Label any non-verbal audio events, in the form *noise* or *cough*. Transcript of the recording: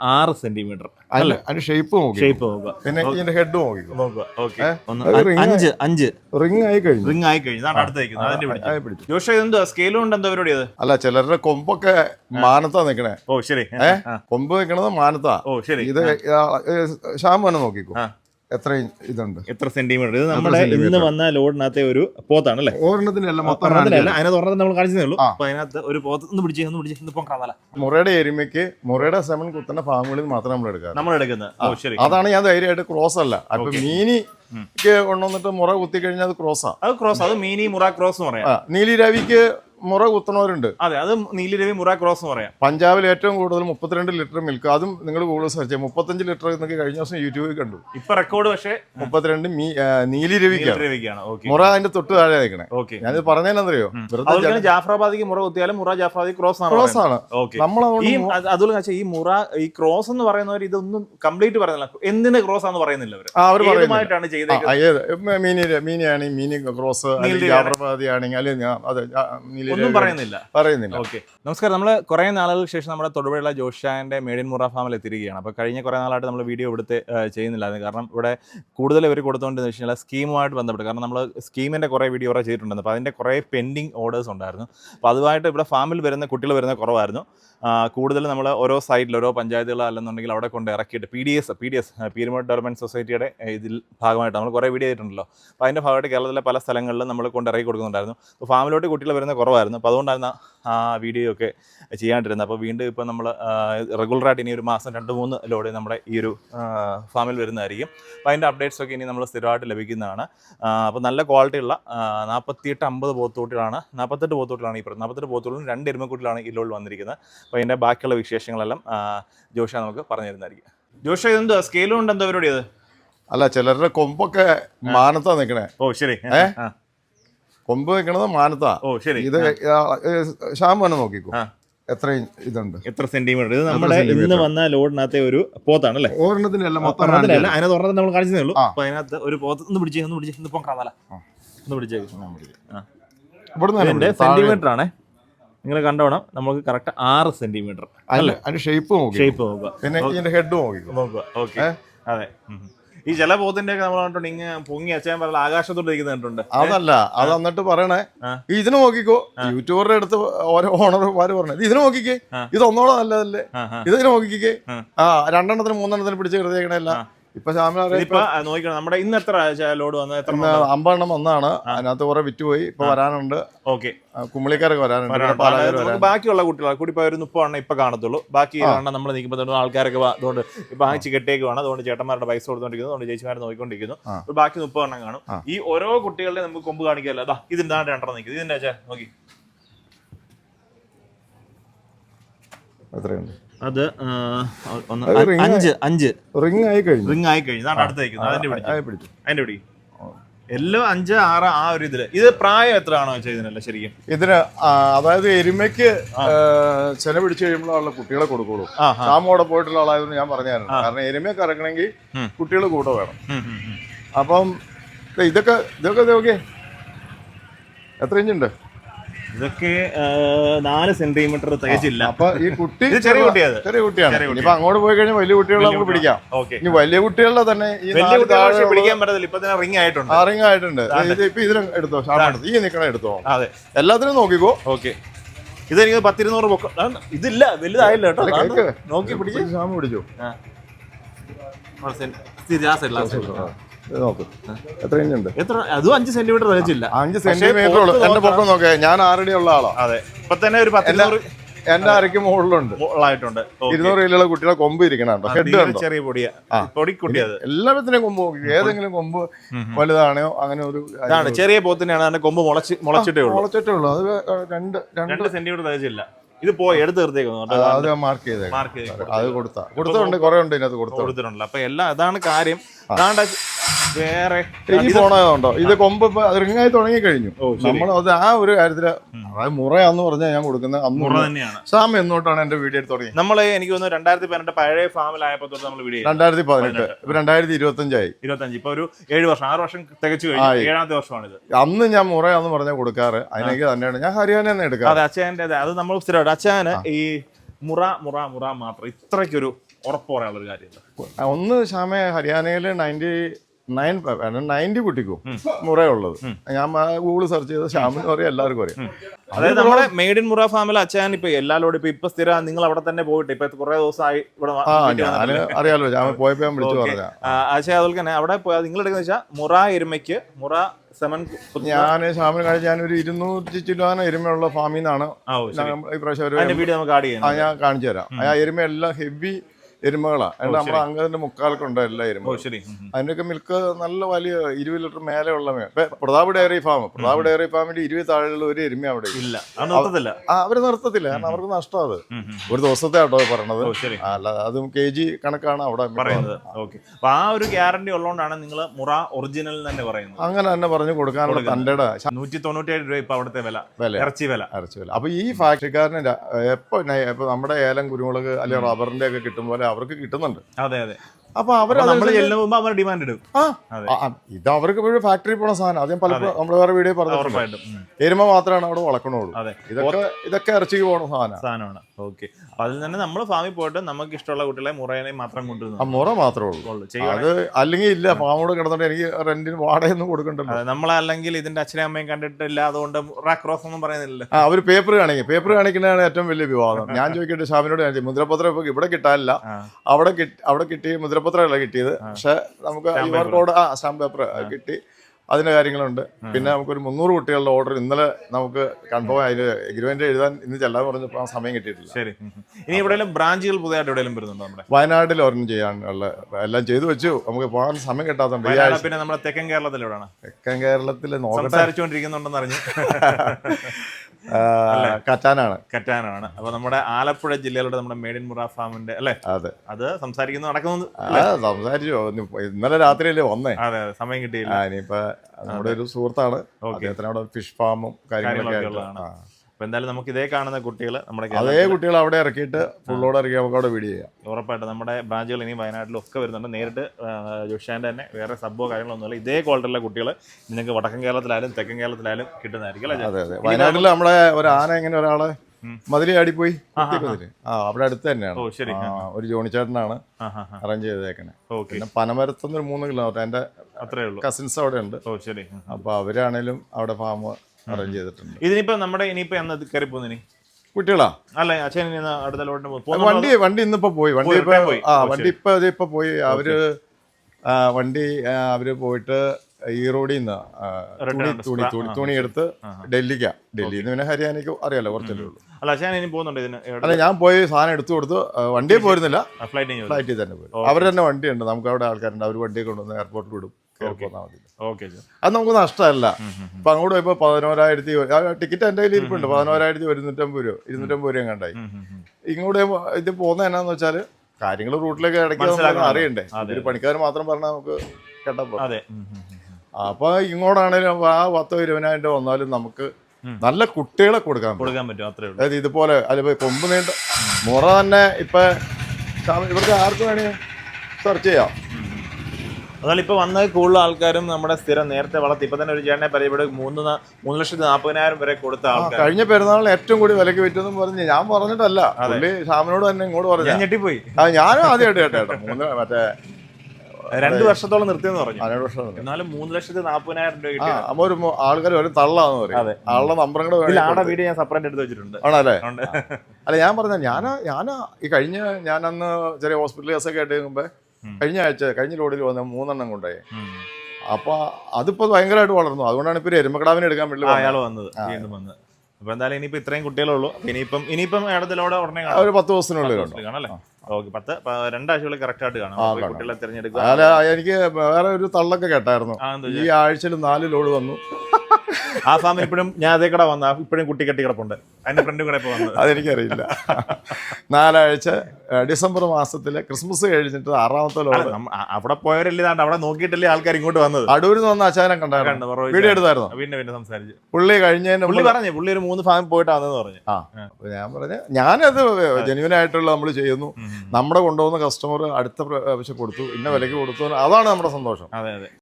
ആറ് സെന്റിമീറ്റർ. അതിന്റെ shape shape നോക്കുക. പിന്നെ ഇതിന്റെ ഹെഡ് നോക്കുക. അഞ്ച് അഞ്ച്. റിംഗ് ആയി കഴിഞ്ഞു. റിംഗ് ആയി കഴിഞ്ഞു. ഇതാണ് അടുത്ത് നിൽക്കുന്നത് അതിന്റെ ആ, പിടിച്ചു പിടിച്ചു ജോഷ ഇതെന്താ സ്കെയിലും ഉണ്ട് എന്താ പരിപാടി അല്ല ചിലരുടെ കൊമ്പൊക്കെ മാനത്താ നിക്കണേ. ഓ ശരി. കൊമ്പ് നിക്കണത് മാനത്താ. ഓ ശരി. ഇത് തന്നെ നോക്കിക്കോ. എത്ര ഇതുണ്ട്. എത്ര സെന്റിമീറ്റർ ഇത് നമ്മുടെ? ഇന്ന് വന്ന ലോഡിനകത്തെ ഒരു പോത്താണ് അല്ലേ? അല്ല മൊത്തം പറഞ്ഞതിലല്ല അതിനകത്ത് പറഞ്ഞത് നമ്മൾ കാണിച്ചതേ ഉള്ളൂ. അപ്പൊ അതിനകത്ത് ഒരു പോത്ത് ഒന്ന് പിടിച്ച് ഒന്ന് പിടിച്ച് ഇന്ന് പൊക്കാതല്ല മുറയുടെ എരുമയ്ക്ക് മുറയുടെ സെമൻ കുത്തുന്ന ഫാമുകളിൽ മാത്രം നമ്മൾ എടുക്കാം നമ്മൾ എടുക്കുന്നത്. ശരി. അതാണ് ഞാൻ ധൈര്യമായിട്ട് ക്രോസ് അല്ല. അപ്പൊ മീനി കൊണ്ടുവന്നിട്ട് മുറ കുത്തി കഴിഞ്ഞാൽ അത് ക്രോസാ അത് ക്രോസ് അത് മീനി മുറ ക്രോസ് എന്ന് പറയാം. നീലി നീലിരവിക്ക് മുറ കുത്തണവരുണ്ട്. അതെ അത് നീലരവി മുറ ക്രോസ് എന്ന് പറയാം. പഞ്ചാബിൽ ഏറ്റവും കൂടുതൽ മുപ്പത്തിരണ്ട് ലിറ്റർ മിൽക്ക് അതും നിങ്ങൾ ഗൂഗിൾ സെർച്ച് ചെയ്യാം മുപ്പത്തഞ്ച് ലിറ്റർ എന്നൊക്കെ കഴിഞ്ഞ ദിവസം യൂട്യൂബിൽ കണ്ടു. ഇപ്പൊ റെക്കോർഡ് പക്ഷേ മുപ്പത്തിരണ്ട് നീലിരവിക്കാണ്. മുറ അതിന്റെ തൊട്ട് താഴെ നിൽക്കണേ. ഓക്കെ ഞാനിത് പറഞ്ഞതിനറിയോ തന്നെ ജാഫ്രാബാദിക്ക് മുറ കുത്തിയാലും മുറ ജാഫ്രാബാദി ക്രോസ് ക്രോസ് ആണ്. നമ്മൾ ഈ അതുപോലെ ഈ മുറ ഈ ക്രോസ് എന്ന് പറയുന്നവർ ഇതൊന്നും കംപ്ലീറ്റ് പറയുന്നില്ല. എന്തിന് ക്രോസ് ആണെന്ന് പറയുന്നില്ല അവർ ആ, അവർ പറയുന്നില്ല. ഏതുമായിട്ടാണ് ആ, ചെയ്തേക്കുന്നത്? ആ, ഏത് മ- മീനി ക്രോസ് ജാഫ്രാബാദി ജാഫ്രബാദി ആണെങ്കിൽ അല്ലെങ്കിൽ ഒന്നും പറയുന്നില്ല. പറയുന്നില്ല. ഓക്കെ. നമസ്കാരം. നമ്മൾ കുറേ നാളുകൾക്ക് ശേഷം നമ്മുടെ തൊടുപുഴ ജോഷാന്റെ മേഡിൻ മുറ ഫാമിൽ എത്തിയിരിക്കുകയാണ്. അപ്പോൾ കഴിഞ്ഞ കുറേ നാളായിട്ട് നമ്മൾ വീഡിയോ ഇവിടുത്തെ ഏഹ്, ചെയ്യുന്നില്ലായിരുന്നു. കാരണം ഇവിടെ കൂടുതൽ ഇവർ കൊടുത്തുകൊണ്ടെന്ന് വെച്ച് കഴിഞ്ഞാൽ സ്കീമുമായിട്ട് ബന്ധപ്പെട്ട്. കാരണം നമ്മൾ സ്കീമിന്റെ കുറേ വീഡിയോ ഇവിടെ ചെയ്തിട്ടുണ്ടായിരുന്നു. അപ്പോൾ അതിന്റെ കുറേ പെൻഡിങ് ഓർഡേഴ്സ് ഉണ്ടായിരുന്നു. അപ്പോൾ അതുമായിട്ട് ഇവിടെ ഫാമിൽ വരുന്ന കുട്ടികൾ വരുന്ന കുറവായിരുന്നു. കൂടുതൽ നമ്മൾ ഓരോ സൈഡിൽ ഓരോ പഞ്ചായത്തുകൾ അല്ലെന്നുണ്ടെങ്കിൽ അവിടെ കൊണ്ട് ഇറക്കിയിട്ട് P D S P D S Peermade development സൊസൈറ്റിയുടെ ഇതിൽ ഭാഗമായിട്ട് നമ്മൾ കുറേ വീഡിയോ ചെയ്തിട്ടുണ്ടല്ലോ. അപ്പോൾ അതിന്റെ ഭാഗമായിട്ട് കേരളത്തിലെ പല സ്ഥലങ്ങളിലും നമ്മൾ കൊണ്ട് ഇറക്കി കൊടുക്കുന്നുണ്ടായിരുന്നു. അപ്പോൾ ഫാമിലോട്ട് കുട്ടികൾ വരുന്ന കുറവായിരുന്നു. അപ്പോൾ അതുകൊണ്ടായിരുന്നു ആ വീഡിയോ ഒക്കെ ചെയ്യാണ്ടിരുന്നത്. അപ്പോൾ വീണ്ടും ഇപ്പോൾ നമ്മൾ റെഗുലറായിട്ട് ഇനി ഒരു മാസം രണ്ട് മൂന്ന് ലോഡ് നമ്മുടെ ഈ ഒരു ഫാമിൽ വരുന്നതായിരിക്കും. അപ്പോൾ അതിന്റെ അപ്ഡേറ്റ്സ് ഒക്കെ ഇനി നമ്മൾ സ്ഥിരമായിട്ട് ലഭിക്കുന്നതാണ്. അപ്പോൾ നല്ല ക്വാളിറ്റി ഉള്ള നാൽപ്പത്തിയെട്ട് അമ്പത് പോത്തോട്ടിലാണ് നാൽപ്പത്തെട്ട് പോത്തോട്ടിലാണ് ഈ പറഞ്ഞത് നാൽപ്പത്തെട്ട് പോത്തോട്ടിലും രണ്ട് എരുമക്കൂട്ടിലാണ് ഈ ലോഡ് വന്നിരിക്കുന്നത്. അപ്പോൾ അതിന്റെ ബാക്കിയുള്ള വിശേഷങ്ങളെല്ലാം ജോഷ നമുക്ക് പറഞ്ഞു തരുന്നതായിരിക്കും. ജോഷ ഇതെന്ത് സ്കെയിലും ഉണ്ട്? എന്തോ അവരോട് അല്ല ചിലരുടെ കൊമ്പൊക്കെ മാനത്താ നിൽക്കണേ ഓ ശരി. ഏ? കൊമ്പ് വെക്കണത് മാനത്താ. ഓ ശരി. ഇത് ഷാം തന്നെ നോക്കിക്കോ. എത്രയും എത്ര ഇതുണ്ട്. എത്ര സെന്റിമീറ്റർ ഇത് നമ്മുടെ ഇന്ന് വന്ന ലോഡിനകത്തെ ഒരു പോത്താണ് അല്ലേ അല്ല മൊത്തം അതിനകത്ത് പറഞ്ഞത് നമ്മൾ കാണിച്ചതേ ഉള്ളൂ. അപ്പൊ അതിനകത്ത് ഒരു പോത്ത് ഒന്ന് പിടിച്ചേ ഒന്ന് പിടിച്ചേ ഇന്ന് പൊക്കാതല്ല ഒന്ന് പിടിച്ചേ. ഇവിടുന്ന് സെന്റിമീറ്റർ ആണേ. നിങ്ങൾ കണ്ടോണം നമുക്ക് കറക്റ്റ് ആറ് സെന്റിമീറ്റർ അല്ലേ? അതിന്റെ ഷേപ്പ് നോക്കി ഷേപ്പ് നോക്കുക. പിന്നെ ഇതിന്റെ ഹെഡ് നോക്കി നോക്കുക. ഓക്കെ. അതെ. ഈ ചില പോത്തിന്റെ ഒക്കെ നമ്മൾ കണ്ടിട്ടുണ്ട് ഇങ്ങനെ പൊങ്ങി അച്ഛൻ പറഞ്ഞ ആകാശത്തോട്ട് ഇരിക്കുന്ന കണ്ടിട്ടുണ്ട് അതല്ല അത് എന്നിട്ട് പറയണേ. ഇതിന് നോക്കിക്കോ യൂട്യൂബറുടെ അടുത്ത് ഓരോ ഓണർമാര് പറഞ്ഞത് ഇതിന് നോക്കിക്കേ. ഇത് ഒന്നോടെ നല്ലതല്ലേ ആ. നോക്കിക്കേ ആ. രണ്ടെണ്ണത്തിന് മൂന്നെണ്ണത്തിന് പിടിച്ച് കരുതിയേക്കണല്ല. ഇപ്പൊ നോക്കണം നമ്മുടെ ഇന്ന് എത്ര ലോഡ് വന്നത്? അമ്പെണ്ണം ഒന്നാണ് അതിനകത്ത് കുറെ വിറ്റുപോയി. ഇപ്പൊ വരാനുണ്ട്. ഓക്കെ. കുമ്പളിക്കാരൊക്കെ വരാനുണ്ട്. ബാക്കിയുള്ള കുട്ടികൾ കൂടി ഇപ്പൊ ഒരു മുപ്പതെണ്ണം ഇപ്പൊ കാണത്തുള്ളൂ. ബാക്കി എണ്ണം നമ്മൾ നിൽക്കുമ്പോൾ ആൾക്കാരൊക്കെ അതുകൊണ്ട് ഇപ്പൊ വാങ്ങിച്ച് വേണം അതുകൊണ്ട് ചേട്ടന്മാരുടെ പൈസ കൊടുത്തോണ്ടിരിക്കുന്നു. അതുകൊണ്ട് ചേച്ചിമാരെ നോക്കിക്കൊണ്ടിരിക്കുന്നു. ബാക്കി മുപ്പതെണ്ണം കാണും. ഈ ഓരോ കുട്ടികളുടെ നമുക്ക് കൊമ്പ് കാണിക്കല്ലോ അതാ ഇതിന്റെ രണ്ടെണ്ണം നിൽക്കുന്നത് ഇതിന്റെ നോക്കി. എത്രയുണ്ട്? അത് അഞ്ച് അഞ്ച്. റിംഗ് ആയി കഴിഞ്ഞു. റിംഗ് ആയി കഴിഞ്ഞു. അടുത്ത് നിൽക്കുന്നത് അതിന്റെ പിടിച്ചു അതിന്റെ പിടി എല്ലാം അഞ്ച് ആറ് ആ ഒരു ഇതിൽ. ഇത് പ്രായം എത്ര ആണോ ചെയ്തതിനല്ല ശരിക്കും? ഇതിന് അതായത് എരുമയ്ക്ക് ചെന പിടിച്ചു കഴിയുമ്പോഴുള്ള കുട്ടികളെ കൊടുക്കുള്ളൂ. ആ പോയിട്ടുള്ള ആളായതുകൊണ്ട് ഞാൻ പറഞ്ഞായിരുന്നു. കാരണം എരുമയൊക്കെ കറക്കണമെങ്കിൽ കുട്ടികൾ കൂടെ വേണം. അപ്പം ഇതൊക്കെ ഇതൊക്കെ ഓക്കെ. എത്ര ഇഞ്ചുണ്ട് ഇതൊക്കെ നാല് സെന്റിമീറ്റർ തികച്ചില്ല. അപ്പൊ ഈ കുട്ടി ചെറിയ കുട്ടിയാണ്. ചെറിയ കുട്ടിയാണ്. ഇപ്പൊ അങ്ങോട്ട് പോയി കഴിഞ്ഞാൽ വലിയ കുട്ടികളെ നമുക്ക് പിടിക്കാം. ഇനി വലിയ കുട്ടികളുടെ തന്നെ വലിയ കുട്ടികളെ പിടിക്കാൻ പറ്റത്തില്ല. ഇപ്പൊ തന്നെ റിംഗ് ആയിട്ടുണ്ട്. ആ റിംഗ് ആയിട്ടുണ്ട്. ഇത് ഇപ്പൊ ഇതിന് എടുത്തോ? ഈ നിക്കണ എടുത്തോ? അതെ. എല്ലാത്തിനും നോക്കിക്കോ. ഓക്കെ. ഇത് എനിക്ക് പത്തിരുന്നൂറ് പൊക്ക ഇതില്ല. വലുതായില്ല കേട്ടോ. നോക്കി പിടിച്ചു ഷാമ പിടിച്ചോ? ആ. ആ നോക്ക്. എത്ര ഇഞ്ച് ഉണ്ട്? എത്ര? അതും അഞ്ച് സെന്റിമീറ്റർ തികച്ചില്ല അഞ്ച് സെന്റിമീറ്റർ ഉള്ളു. എന്റെ പൊക്കം നോക്കേ. ഞാൻ ആറടി ഉള്ള ആളാ. അതെ. ഇപ്പൊ തന്നെ ഒരു പത്തിരുന്നൂറ് എന്റെ അരയ്ക്ക് മുകളിലുണ്ട്. ഉള്ളായിട്ടുണ്ട്. ഇരുന്നൂറ് കിലോയുള്ള കുട്ടികളെ കൊമ്പ് ഇരിക്കണോ ഹെഡ് ചെറിയ പൊടിയാ. പൊടി പൊടിക്കുട്ടി അത് എല്ലാത്തിനും കൊമ്പ് ഏതെങ്കിലും കൊമ്പ് വലുതാണോ അങ്ങനെ ഒരു ഇതാണ് ചെറിയ പോത്തിനാണ് അതിന്റെ കൊമ്പ് മുളച്ച് മുളച്ചിട്ടേ ഉള്ളൂ. മുളച്ചിട്ടേ ഉള്ളൂ. അത് രണ്ട് രണ്ട് സെന്റിമീറ്റർ തികച്ചില്ല ഇത് പോയി എടുത്ത് തീർത്തേക്കുന്നു അത് മാർക്ക് ചെയ്തേ മാർക്ക് ചെയ്ത് അത് കൊടുത്താ. കൊടുത്തുണ്ട് കുറെ ഉണ്ട് ഇതിനകത്ത് കൊടുത്തു കൊടുത്തിട്ടുണ്ടല്ലോ അപ്പൊ എല്ലാം അതാണ് കാര്യം. അതാണ്ട് വേറെ ഇനി പോണതുണ്ടോ ഇത് കൊമ്പ് ഇപ്പൊ റിങ്ങായി തുടങ്ങി കഴിഞ്ഞു. നമ്മൾ അത് ആ ഒരു കാര്യത്തിൽ അതായത് മുറയാന്ന് പറഞ്ഞാൽ ഞാൻ കൊടുക്കുന്നത് മുറ അന്ന് തന്നെയാണ്. സാം എന്നോട്ടാണ് എന്റെ വീഡിയോ തുടങ്ങി നമ്മൾ എനിക്ക് തോന്നുന്നു രണ്ടായിരത്തി പതിനെട്ട് പഴയ ഫാമിലായപ്പോ തൊട്ട് നമ്മൾ വീഡിയോ രണ്ടായിരത്തി പതിനെട്ട്. ഇപ്പൊ രണ്ടായിരത്തി ഇരുപത്തി അഞ്ചായി ഇരുപത്തഞ്ച്. ഇപ്പൊ ഒരു ഏഴ് വർഷം ആറ് വർഷം തികച്ചു കഴിഞ്ഞു. ആയി. ഏഴാമത്തെ വർഷമാണിത്. അന്ന് ഞാൻ മുറയാന്ന് പറഞ്ഞാൽ കൊടുക്കാറ്. അതിനൊക്കെ തന്നെയാണ്. ഞാൻ ഹരിയാന തന്നെ എടുക്കാം അതെ അച്ഛന്റെ അത്. നമ്മൾ സ്ഥിരമായിട്ട് അച്ഛന് ഈ മുറ മുറ മുറ മാത്രം ഇത്രയ്ക്കൊരു ഉറപ്പ് പറയാനുള്ള ഒരു കാര്യം ഒന്ന് ശ്യാമേ ഹരിയാനയിൽ നയന്റി നയൻ നയന്റി കുട്ടിക്കും മുറയുള്ളത്. ഞാൻ ഗൂഗിൾ സെർച്ച് ചെയ്ത് ഷാമിന് പറയും എല്ലാവർക്കും അറിയാം. അതായത് നമ്മുടെ മെയ്ഡ് ഇൻ മുറ ഫാമിൽ അച്ഛൻ ഇപ്പൊ എല്ലാവരോടും ഇപ്പൊ ഇപ്പൊ സ്ഥിരം നിങ്ങൾ അവിടെ തന്നെ പോയിട്ട് ഇപ്പൊ കുറെ ദിവസമായി ഇവിടെ ഞാൻ? അറിയാലോ ഞാൻ പോയപ്പോ ഞാൻ വിളിച്ചു. പറഞ്ഞ ആ, അച്ഛാ അതുപോലെ തന്നെ അവിടെ പോയാൽ നിങ്ങൾ എടുക്കുന്ന വെച്ചാൽ മുറ എരുമയ്ക്ക് മുറ ഞാൻ ഷാമിന് കഴിഞ്ഞ ഞാനൊരു ഇരുന്നൂറ്റി ചില്ലാന എരുമയുള്ള ഫാമിൽ നിന്നാണ് ഇപ്രാവശ്യം ഞാൻ കാണിച്ചു തരാം. ആ എരുമ എല്ലാം ഹെവി എരുമകളാ. അതുകൊണ്ട് നമ്മുടെ അംഗത്തിന്റെ മുക്കാലൊക്കെ ഉണ്ട് എല്ലാ എരുമ ശരി. ഉം. മിൽക്ക് നല്ല വലിയ ഇരുപത് ലിറ്റർ മേലെ ഉള്ള Pratap dairy farm Pratap dairy ഫാമിൽ ഇരുപത് താഴെയുള്ള ഒരു എരുമ അവിടെ ഇല്ല. അത് നിർത്തത്തില്ല. ആ അവർ നിർത്തത്തില്ല. കാരണം അവർക്ക് നഷ്ടം അത്. ഒരു ദിവസത്തെ ആട്ടോ പറഞ്ഞത് ശരി. അല്ല അതും കെ ജി കണക്കാണ് അവിടെ പറയുന്നത്. ഓക്കെ. അപ്പൊ ആ ഒരു ഗ്യാരണ്ടി ഉള്ളതുകൊണ്ടാണ് നിങ്ങൾ മുറ ഒറിജിനൽ തന്നെ പറയുന്നത്. അങ്ങനെ തന്നെ പറഞ്ഞു കൊടുക്കാനുള്ള തന്റെ നൂറ്റി തൊണ്ണൂറ്റേഴ് രൂപ ഇപ്പൊ അവിടുത്തെ വില. വില. ഇറച്ചി വില. ഇറച്ചി വില. അപ്പൊ ഈ ഫാക്ടറിക്കാരന് എപ്പോ നമ്മുടെ ഏലം കുരുമുളക് അല്ലെങ്കിൽ റബ്ബറിന്റെ ഒക്കെ കിട്ടും പോലെ അവർക്ക് കിട്ടുന്നുണ്ട്. അതെ അതെ. അപ്പൊ അവർ നമ്മൾ അവർ ഡിമാൻഡ് ഇടും. ഇത് അവർക്ക് ഫാക്ടറി പോണ സാധനം. ആദ്യം പലപ്പോഴും നമ്മൾ വേറെ വീഡിയോ പറഞ്ഞു എരുമ മാത്രമാണ് അവിടെ വളക്കണുള്ളൂ. ഇതൊക്കെ ഇതൊക്കെ ഇറച്ചിക്ക് പോണ സാധനം. സാധനമാണ്. ഓക്കെ അതിൽ തന്നെ നമ്മൾ ഫാമിൽ പോയിട്ട് നമുക്ക് ഇഷ്ടമുള്ള കുട്ടികളെ മുറേനെ മാത്രം ആ കൊണ്ടുവന്നു മുറ മാത്രമേ ഉള്ളൂ. അത് അല്ലെങ്കിൽ ഇല്ല ഫാമോട് കിടന്നിട്ട് എനിക്ക് റെന്റിന് വാടകയൊന്നും കൊടുക്കണ്ടല്ലോ. നമ്മൾ നമ്മളല്ലെങ്കിൽ ഇതിന്റെ അച്ഛനും അമ്മയും കണ്ടിട്ടില്ല അതുകൊണ്ട് ക്രോസ് ഒന്നും പറയുന്നില്ല ആ അവർ പേപ്പർ കാണിക്കും. പേപ്പർ കാണിക്കുന്നതാണ് ഏറ്റവും വലിയ വിവാദം. ഞാൻ ചോദിക്കട്ടെ ഷാമിനോട് ഞാൻ മുദ്രപത്രം ഇപ്പൊ ഇവിടെ കിട്ടാനില്ല. അവിടെ അവിടെ കിട്ടി അവിടെ കിട്ടി മുദ്രപത്രമല്ല കിട്ടിയത് പക്ഷെ നമുക്ക് Stamp യു ആർ കോഡ് ആ സ്റ്റാമ്പ് പേപ്പർ കിട്ടി. അതിന്റെ കാര്യങ്ങളുണ്ട്. പിന്നെ നമുക്ക് ഒരു മുന്നൂറ് കുട്ടികളുടെ ഓർഡർ ഇന്നലെ നമുക്ക് കൺഫേം ആയി. എഗ്രിമെന്റ് എഴുതാൻ ഇന്ന് ചെല്ലാൻ പറഞ്ഞപ്പോൾ ആ സമയം കിട്ടിയിട്ടില്ല. ശരി. ഇനി എവിടെയെങ്കിലും ബ്രാഞ്ചുകൾ പുതിയതായിട്ട് എവിടെയെങ്കിലും വരുന്നുണ്ടോ നമ്മുടെ? വയനാട്ടിൽ ഒരെണ്ണം ചെയ്യാനുള്ള എല്ലാം ചെയ്തു വെച്ചു. നമുക്ക് പോകാൻ സമയം കിട്ടാത്തതുണ്ട് പിന്നെ നമ്മുടെ തെക്കൻ കേരളത്തിൽ എവിടെയാണ് തെക്കൻ കേരളത്തിൽ സംസാരിച്ചുകൊണ്ടിരിക്കുന്നുണ്ടെന്ന് അറിഞ്ഞു. *laughs* കറ്റാനാണ്. കറ്റാനാണ്. അപ്പൊ നമ്മുടെ ആലപ്പുഴ ജില്ലയിലൂടെ നമ്മുടെ മേഡിൻ മുറ ഫാമിന്റെ അല്ലെ? അതെ. അത് സംസാരിക്കുന്നു നടക്കുന്നു ആ സംസാരിച്ചു. ഇന്നലെ രാത്രിയല്ലേ വന്നേ? അതെ അതെ. സമയം കിട്ടിയില്ല. ഇനിയിപ്പോ നമ്മുടെ ഒരു സുഹൃത്താണ്. ഫിഷ് ഫാമും കാര്യങ്ങളൊക്കെ എന്തായാലും നമുക്ക് ഇതേ കാണുന്ന കുട്ടികൾ നമ്മുടെ അതേ കുട്ടികൾ അവിടെ ഇറക്കിയിട്ട് ഫുള്ളോടെ ഇറക്കി നമുക്ക് അവിടെ വീഡിയോ ചെയ്യാം. ഉറപ്പായിട്ട് നമ്മുടെ ബ്രാഞ്ചുകൾ ഇനി വയനാട്ടിലും ഒക്കെ വരുന്നുണ്ട്. നേരിട്ട് ജോഷാന്റെ തന്നെ വേറെ സബ്ബോ കാര്യങ്ങളൊന്നുമില്ല ഇതേ ക്വാളിറ്റിയുള്ള കുട്ടികൾ നിങ്ങൾക്ക് വടക്കൻ കേരളത്തിലായാലും തെക്കൻ കേരളത്തിലായാലും കിട്ടുന്നതായിരിക്കും അല്ലേ അതെ അതെ. വയനാട്ടിൽ നമ്മുടെ ഒരു ആന എങ്ങനെ ഒരാളെ മതിലി ആടിപ്പോയി ആ അവിടെ അടുത്ത് തന്നെയാണ്. ഒരു ജോണിച്ചേട്ടനാണ് അറേഞ്ച് ചെയ്തേക്കണേ. പിന്നെ പനമരത്തുനിന്ന് ഒരു മൂന്ന് കിലോമീറ്റർ. എന്റെ കസിൻസ് അവിടെ ഉണ്ട്. അപ്പൊ അവരാണേലും അവിടെ ഫാം അറേഞ്ച് ചെയ്തിട്ടുണ്ട്. ഇതിനിപ്പോ നമ്മുടെ ഇനിയിപ്പോ എന്ന് കയറി പോകുന്നതിന് കുട്ടികളാ? അല്ല അച്ഛൻ അടുത്ത ലോട്ടിന് വണ്ടി വണ്ടി ഇന്നിപ്പോ പോയി. വണ്ടി. ആ വണ്ടി ഇപ്പൊ ഇപ്പൊ പോയി. അവർ വണ്ടി അവർ പോയിട്ട് ഈറോഡിൽ നിന്ന് ആ, തുണി തുണി തുണി തുണി എടുത്ത് ഡൽഹിക്കാ. ഡൽഹിയിൽ നിന്ന് പിന്നെ ഹരിയാനയ്ക്ക് അറിയാലോ കുറച്ചല്ലേ ഉള്ളൂ. അല്ല ഞാൻ ഇനി പോകുന്നുണ്ട് ഇതിന്? അല്ല ഞാൻ പോയി സാധനം എടുത്തു കൊടുത്തു. വണ്ടിയെ പോയിരുന്നില്ല. ഫ്ലൈറ്റ് ഫ്ലൈറ്റിൽ തന്നെ പോയി. അവർ തന്നെ വണ്ടിയുണ്ട്. നമുക്ക് അവിടെ ആൾക്കാരുണ്ട്. അവർ വണ്ടിയൊക്കെ കൊണ്ടുവന്ന് എയർപോർട്ടിൽ വിടും. ഓക്കെ. അത് നമുക്ക് നഷ്ടമല്ല. അപ്പൊ അങ്ങോട്ട് പോയപ്പോ പതിനോരായിരത്തി ടിക്കറ്റ് എന്റെ കയ്യിൽ ഇരിപ്പുണ്ട്. പതിനോരായിരത്തി ഒരുന്നൂറ്റമ്പത് രൂപ ഇരുന്നൂറ്റമ്പത് രൂപ കണ്ടായി ഇങ്ങോട്ട് ഇത് പോകുന്ന എന്നാന്ന് വെച്ചാൽ കാര്യങ്ങൾ റൂട്ടിലേക്ക് ഇടയ്ക്ക് അറിയണ്ടേ. ഒരു പണിക്കാർ മാത്രം പറഞ്ഞാൽ നമുക്ക് കേട്ടപ്പോ. അപ്പൊ ഇങ്ങോട്ടാണേലും ആ പത്തോ ഇരുപതിനായിരം രൂപ വന്നാലും നമുക്ക് നല്ല കുട്ടികളെ കൊടുക്കാൻ കൊടുക്കാൻ പറ്റും അത്രേ ഉള്ളൂ. അതായത് ഇതുപോലെ അല്ലെങ്കിൽ കൊമ്പ് നീണ്ട മുറ തന്നെ ഇപ്പൊ ഇവർക്ക് ആർക്ക് വേണേ? സെർച്ച് ചെയ്യാം. എന്നാൽ ഇപ്പോൾ വന്ന കൂടുതൽ ആൾക്കാരും നമ്മുടെ സ്ഥിരം നേരത്തെ വളർത്തി. ഇപ്പം തന്നെ ഒരു ചേട്ടനെ പരിപാടി മൂന്ന് മൂന്ന് ലക്ഷത്തി നാൽപ്പതിനായിരം വരെ കൊടുത്ത ആൾക്കാർ കഴിഞ്ഞ പെരുന്നാളിന് ഏറ്റവും കൂടി വിലക്ക് വിറ്റെന്നും പറഞ്ഞ് ഞാൻ പറഞ്ഞിട്ടല്ല. പുള്ളി ഷാമിനോട് തന്നെ ഇങ്ങോട്ട് പറഞ്ഞു. ഞാൻ ഞെട്ടിപ്പോയി. ഞാനും ആദ്യമായിട്ട് കേട്ടോ മൂന്ന് മറ്റേ രണ്ട് വർഷത്തോളം നിർത്തിയെന്ന് പറഞ്ഞു. രണ്ട് വർഷം. എന്നാലും മൂന്ന് ലക്ഷത്തി നാൽപ്പതിനായിരം രൂപ ഒരു ആൾക്കാർ ഒരു തള്ളാന്ന് പറയും. അതെ. ആളുടെ നമ്പറും കൂടെ ആടെ വീഡിയോ ഞാൻ സെപ്പറേറ്റ് എടുത്ത് വെച്ചിട്ടുണ്ട്. ആണല്ലേ? അല്ല ഞാൻ പറഞ്ഞ ഞാൻ ഞാൻ ഈ കഴിഞ്ഞ ഞാൻ അന്ന് ചെറിയ ഹോസ്പിറ്റൽ കേസൊക്കെ ആയിട്ട് മുമ്പേ കഴിഞ്ഞ ആഴ്ച കഴിഞ്ഞ ലോഡിൽ വന്ന മൂന്നെണ്ണം കൊണ്ടുപോയി. അപ്പൊ അതിപ്പോ ഭയങ്കരമായിട്ട് വളർന്നു. അതുകൊണ്ടാണ് ഇപ്പൊ എരുമക്കടാവിനെ എടുക്കാൻ വേണ്ടി. അയാൾ വന്നത് വീണ്ടും അപ്പൊ എന്തായാലും ഇനിയിപ്പോ ഇത്രയും കുട്ടികളുള്ളൂ ഇനിയിപ്പം ഇനിയിപ്പം ഇടത്തിലൂടെ ഉടനെ ഒരു പത്ത് ദിവസത്തിനുള്ളിൽ കാണല്ലേ ഓക്കെ പത്ത് രണ്ടാഴ്ചകളിൽ കറക്റ്റ് ആയിട്ട് കാണാം. കുട്ടികളെ തിരഞ്ഞെടുക്കുക. എനിക്ക് വേറെ ഒരു തള്ളൊക്കെ കേട്ടായിരുന്നു. ഈ ആഴ്ചയിൽ നാല് ലോഡ് വന്നു. ആ ഫാമിൽ ഇപ്പോഴും ഞാൻ അതേ കട വന്ന ഇപ്പോഴും കുട്ടി കെട്ടി കിടപ്പുണ്ട്. അതിന്റെ ഫ്രണ്ടും കൂടെ ഇപ്പോൾ വന്നത്. അതെനിക്കറിയില്ല. നാലാഴ്ച ഡിസംബർ മാസത്തിലെ ക്രിസ്മസ് കഴിഞ്ഞിട്ട് ആറാമത്തെ അ- അവിടെ പോയവരല്ലേ ഇതാണ്ട് അവിടെ നോക്കിയിട്ടല്ലേ ആൾക്കാർ ഇങ്ങോട്ട് വന്നത്. അടൂരിൽ നിന്ന് വന്ന കണ്ടു, കണ്ടായിരുന്നു വീഡിയോ എടുത്തായിരുന്നു? പിന്നെ പിന്നെ സംസാരിച്ചു. പുള്ളി കഴിഞ്ഞതിന് പുള്ളി പറഞ്ഞു പുള്ളി ഒരു മൂന്ന് ഫാമിൽ പോയിട്ടാണെന്ന് പറഞ്ഞു. ആ ഞാൻ പറഞ്ഞു ഞാനത് ജെന്യൂൻ ആയിട്ടുള്ള നമ്മൾ ചെയ്യുന്നു. നമ്മുടെ കൊണ്ടുപോകുന്ന കസ്റ്റമർ അടുത്ത പ്രാവശ്യം കൊടുത്തു ഇന്ന വിലയ്ക്ക് കൊടുത്തു. അതാണ് നമ്മുടെ സന്തോഷം. അതെ അതെ.